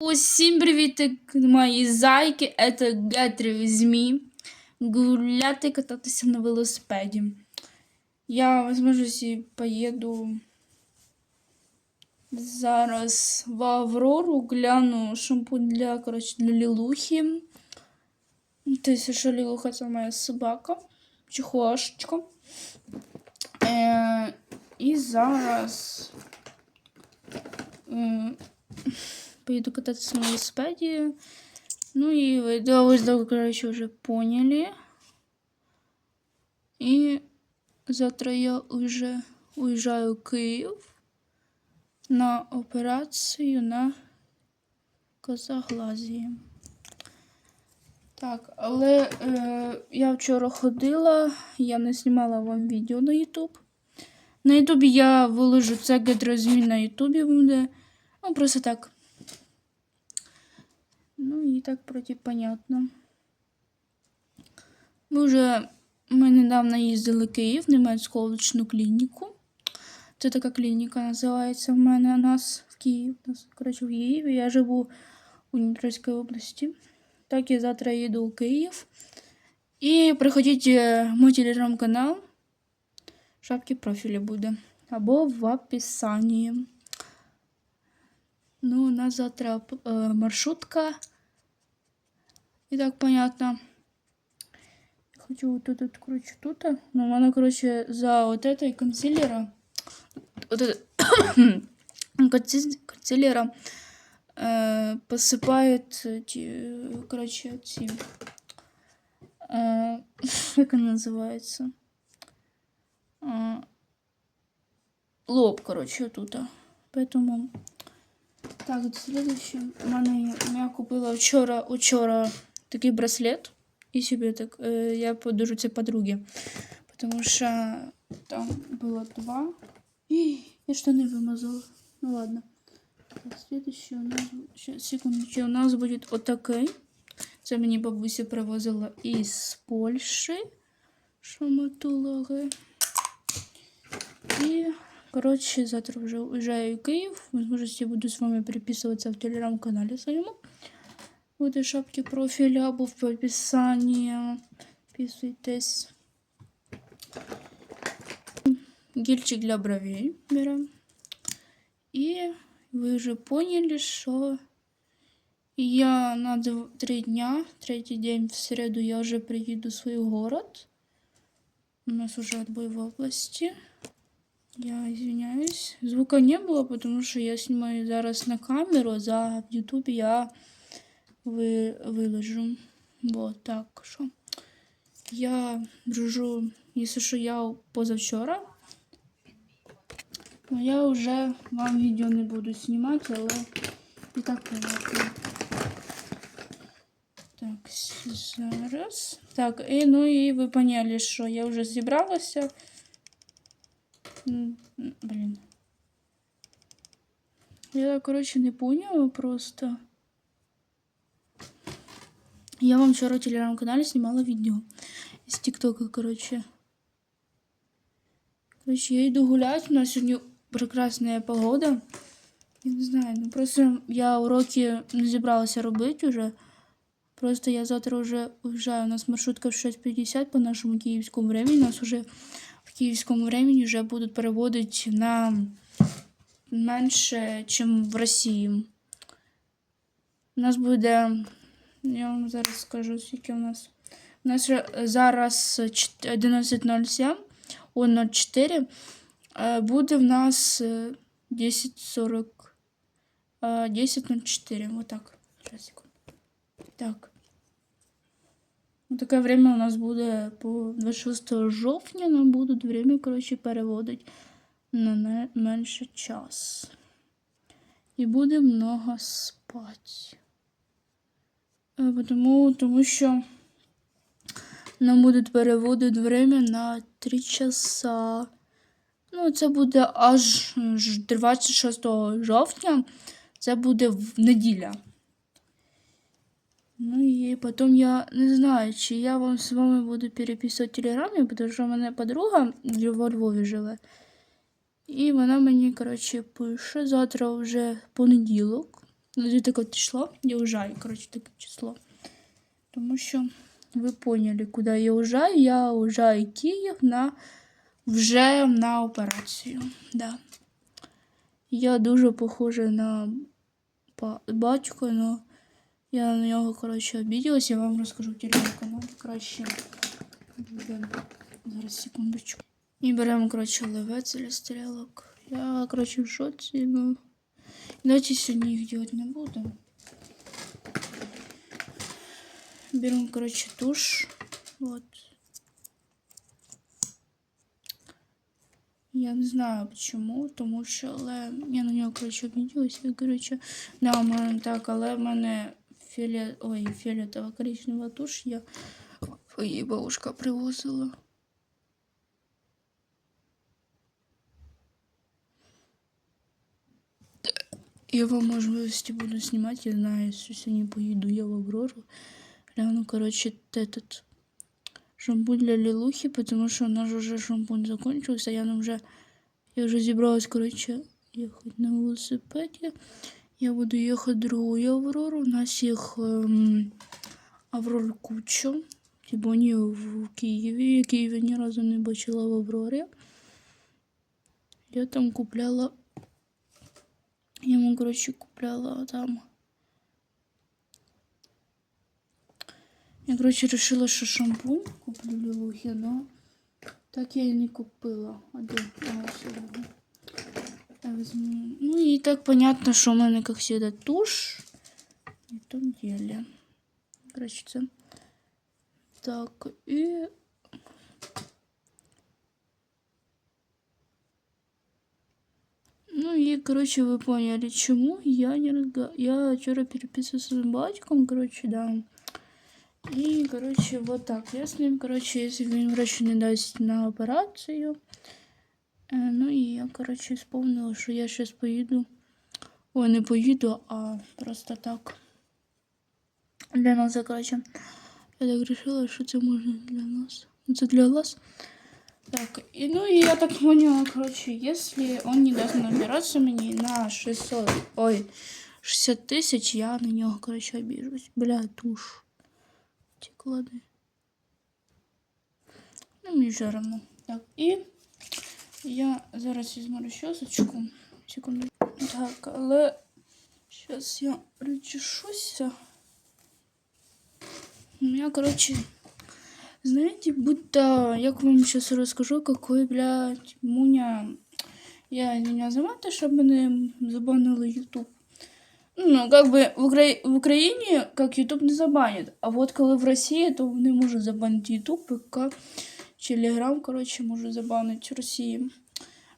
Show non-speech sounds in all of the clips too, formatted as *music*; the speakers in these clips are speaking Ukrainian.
Усім привіт, мої зайки, это Гетрі ЗМІ. Гуляти кататися на велосипеді. Я, возможно, поїду зараз в Аврору, гляну шампунь для, коротше, для Лілухи. Тобто, що Лілуха це моя собака, чехошечка. Е, і зараз. Е, поеду кататься на велосипеде. Ну и вы, да, вы, да, короче, уже поняли. И завтра я уже уезжаю в Киев на операцію на козаглазії. Так, але е, я вчора ходила, я не знімала вам відео на YouTube. На Ютубі я виложу це гідрозмін на Ютубі буде. Ну, просто так. Ну і так вроді понятно. Ми вже ми недавно їздили в Київ, в німецьку овочну клініку. Це така клініка називається в мене у нас в Києві. Коротше, в Києві. Я живу у Дніпровській області. Так, я завтра їду у Київ. І приходіть в мій телеграм-канал. В шапці профілі буде. Або в описанні. Ну, у нас завтра э, маршрутка. И так понятно. Хочу вот тут, вот, короче, тут. Но она, короче, за вот этой консилера. Вот это *coughs* консилера э, посыпает короче, эти, э, *laughs* как она называется? Э, лоб, короче, тут. Поэтому так, следующее. Мене я купила вчора вчора такий браслет. І собі так е, я подержу це подруге. Потому що там було два. І я штани вимазала. Ну ладно. Так, следующее у нас ще, секундочку, у нас буде отакий. Це мені бабуся привозила із Польщі. Шаматулаги. І Коротше, завтра вже уезжаю в Київ. Возможно, я буду з вами переписуватися в телеграм-каналі своєму. Буде шапки профіля або в описанні. Підписуйтесь. Гельчик для бровей берем. И вы уже поняли, что я на три дня, третий день в среду я уже приеду в свой город. У нас уже отбой в области. Я извиняюсь. Звука не было, потому что я снимаю зараз на камеру, за в YouTube я ви, виложу. Вот так що. Я дружу, якщо що я позавчора. Но я вже вам відео не буду знімати, але і так понятно. Так, зараз. Так, і ну і ви поняли, що я вже зібралася. Блин. Я, короче, не поняла просто. Я вам вчера в телеграм-канале снимала видео из ТикТока, короче. Короче, я иду гулять. У нас сегодня прекрасная погода. Я не знаю, ну просто я уроки не зібралася робити уже. Просто я завтра вже уезжаю. У нас маршрутка в 6.50 по нашему киевскому времени. У нас уже київському времени вже будуть переводити на менше, ніж в Росії. У нас буде, я вам зараз скажу, скільки у нас. У нас зараз 11.07, о 04. Буде в нас 10.40, 10.04, вот так. Сейчас, секунду. Так. Ну, таке время у нас буде по 26 жовтня, нам будуть время, коротше, переводити на менше час. І буде много спати. Е, тому, тому що нам будуть переводити время на 3 часа. Ну, це буде аж 26 жовтня. Це буде в неділя. Ну и потом я не знаю, чи я вам з вами буду переписувати телеграмі, тому що в мене подруга во Львові живе. І вона мені, коротше, пише. Завтра вже понеділок. Таке число. Я уезжаю, коротше, таке число. Тому що ви поняли, куди я уезжаю. Я уезжаю в Київ на вже на операцію. Да. Я дуже похожа на ба- батька, але я на нього, коротше, обіділась. Я вам розкажу телеграм-канал краще. Зараз секундочку. І беремо, коротше, левець для стрілок. Я, коротше, в шоці, ну. Давайте сьогодні їх делать не буду. Берем, короче, тушь. Вот. Я не знаю почему, тому що але я на нього, коротше, обіділася. І, коротше, да, у мене так, але в мене фіолет, ой, фіолетова коричнева туш я її бабушка привозила. Я по можливості буду знімати, я знаю, що сьогодні поїду я в Аврору. Гляну, коротше, этот шампунь для Лілухи, тому що у нас вже шампунь закончився, я нам вже, я вже зібралась, коротше, їхати на велосипеді. Я буду їхати другою Аврору. У нас їх ем, Аврор куча. Тібоні в Києві. Я Києві ні разу не бачила в Аврорі. Я там купляла я ему, короче, купляла там. Я, короче, решила, что шампунь куплю Лилухи, но так я и не купила. А де? А, ось сюди. Ну и так понятно, что у меня, как всегда, тушь. В том деле. Короче. Так, и... Ну и, короче, вы поняли, чему я не разговариваю. Я вчера переписывалась с батьком, короче, да. И, короче, вот так. Я с ним, короче, если врач не дасть на операцию. Е, ну і я, короче, вспомнила, що я сейчас поїду. Ой, не поїду, а просто так. Для нас, короче. Я так решила, що це можна для нас. Ну, Це для вас. Так, и, ну и я так поняла, короче, если он не даст набираться мне на 600, ой, 60 тысяч, я на него, короче, обижусь. Бля, туш. Ті клади. Ну, мені вже равно. Так, і я зараз візьму розчосочку. Секунду. Так, але зараз я причешуся. У меня, короче, знаете, будто, я к вам сейчас расскажу, какой, блядь, Муня... Я не замата, щоб мене забанили YouTube. Ну, как бы в, Укра... в Україні как YouTube не забанять. А вот коли в Росії, то вони можуть забанити YouTube, ПК, Telegram, коротше, може забанити Росії.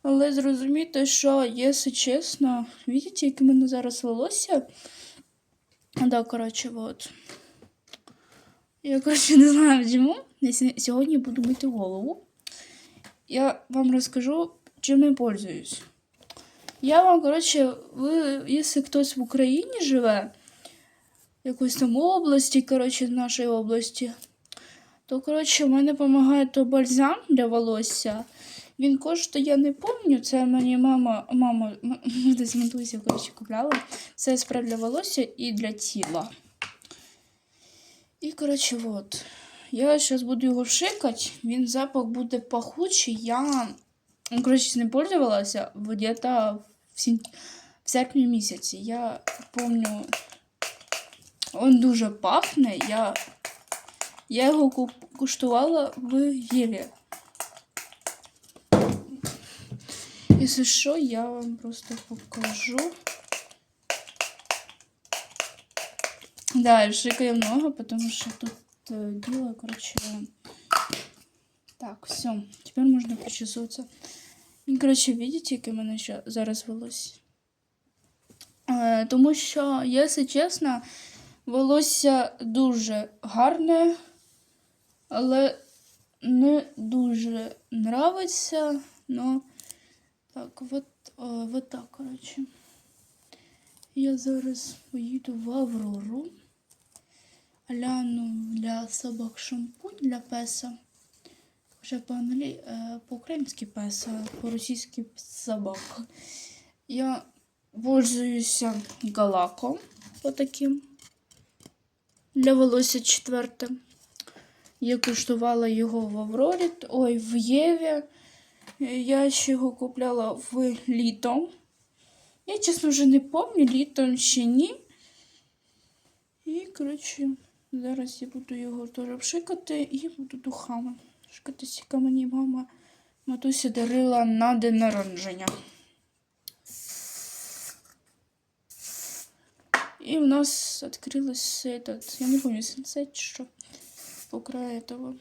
Але зрозумійте, що, якщо чесно, бачите, яке в мене зараз волосся? Да, коротше, вот. Я, коротше, не знаю чому. Я сьо- сьогодні буду мити голову. Я вам розкажу, чим я пользуюсь. Я вам, коротше, ви, якщо хтось в Україні живе, в якоїсь там області, коротше, з нашої області, то, коротше, в мене допомагає то бальзам для волосся. Він коштує, я не пам'ятаю, це мені мама, мама, десь матуся, коротше, купляла. Це спрей для волосся і для тіла. І, коротше, от. Я зараз буду його шикати, він запах буде пахучий. Я, ну, коротше, не пользувалася где-то в, сін... в серпні місяці. Я пам'ятаю, він дуже пахне. Я, я його ку- куштувала в Єві. Якщо що, я вам просто покажу. Да, и шикаю много, потому что тут э, дело, короче. Так, все, теперь можно причесываться. І, коротше, видите, яке в мене ще зараз волосся? Е, тому що, якщо чесно, волосся дуже гарне, але не дуже нравиться. Ну, так, вот, е, вот так, коротше. Я зараз поїду в Аврору. Гляну для собак шампунь для песа. Вже по-англі... е, по-українськи песа, по-російськи собак. Я пользуюся галаком отаким. Для волосся четверте. Я куштувала його в Аврорі, ой, в Єві. Я ще його купляла в літо. Я, чесно, вже не пам'ятаю, літом чи ні. І, коротше, зараз я буду його теж пшикати і буду духами. Шкатись, яка мені мама матуся дарила на день народження. И у нас открылось этот, я не помню, сенсет, что по краю этого.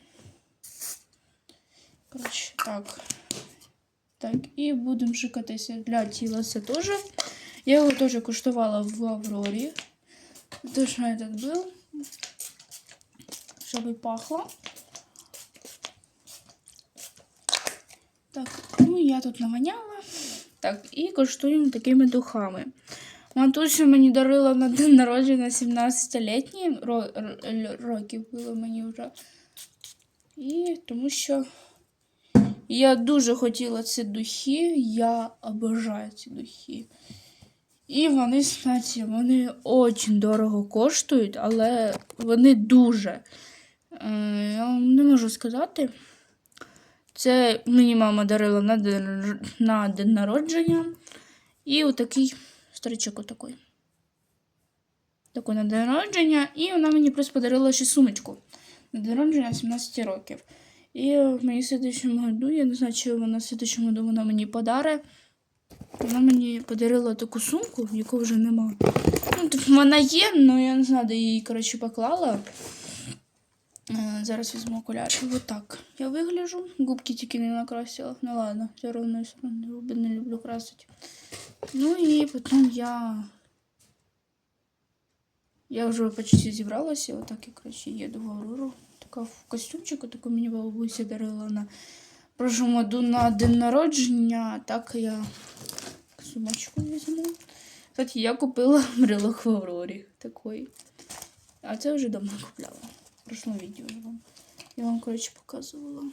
Короче, так. Так, і будемо шикатися для тіла це теж. Я його теж куштувала в Аврорі. Точно этот был. Щоб і пахло. Так, ну я тут наваняла. Так, і коштуємо такими духами. Матуся мені дарила на день народження 17-літні ро- років було мені вже. І тому що я дуже хотіла ці духи, я обожаю ці духи. І вони, знаєте, вони дуже дорого коштують, але вони дуже. Е, Я вам не можу сказати. Це мені мама дарила на день, на день народження. І отакий старичок отакий. Такий на день народження. І вона мені просто подарила ще сумочку. На день народження 17 років. І в моїй слідчому году, я не знаю, чи вона в слідчому году вона мені подарить. Вона мені подарила таку сумку, яку вже нема. Ну, тобто вона є, але я не знаю, де її, коротше, поклала. Е, Зараз візьму окуляри. Вот так. Я вигляжу. Губки тільки не накрасила. Ну ладно, все одно все не люблю красити. Ну і потім я. Я вже почти зібралася. Отак я, коротше, їду в Аврору. Така в костюмчику, таку мені бабуся дарила на прошлому году на день народження. Так я сумочку візьму. Кстати, я купила *laughs* брелок в Аврорі такий. А це вже давно купляла. В прошлому відео я вам. Я вам, коротше, показувала.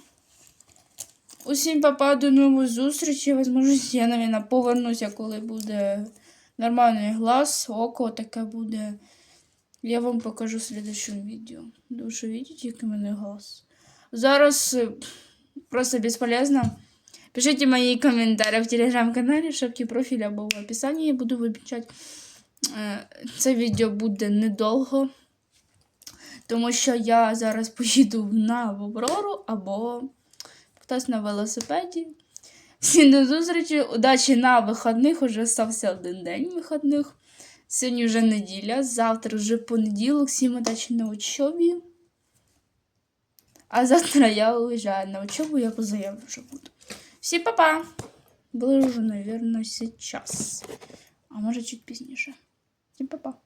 Усім папа, до нової зустрічі. Возможно, я, навіть, повернуся, коли буде нормальний глаз, око таке буде. Я вам покажу в следующем відео. Дуже видите, який мене глаз. Зараз е, просто бесполезно. Пишите мои комментарии в телеграм-каналі, шапки профіля або в описанні. Я буду вибачати. Е, Це відео буде недовго. Тому що я зараз *laughs* поїду на Аврору або хтось на велосипеді. Всім до зустрічі, удачі на вихідних. Уже стався один день вихідних. Сьогодні вже неділя, завтра вже понеділок, всім удачі на учобі. А завтра я уїжджаю на учебу, я по заяві вже буду. Всім па-па! Були вже, мабуть, сейчас. А може чуть пізніше. Всім па-па.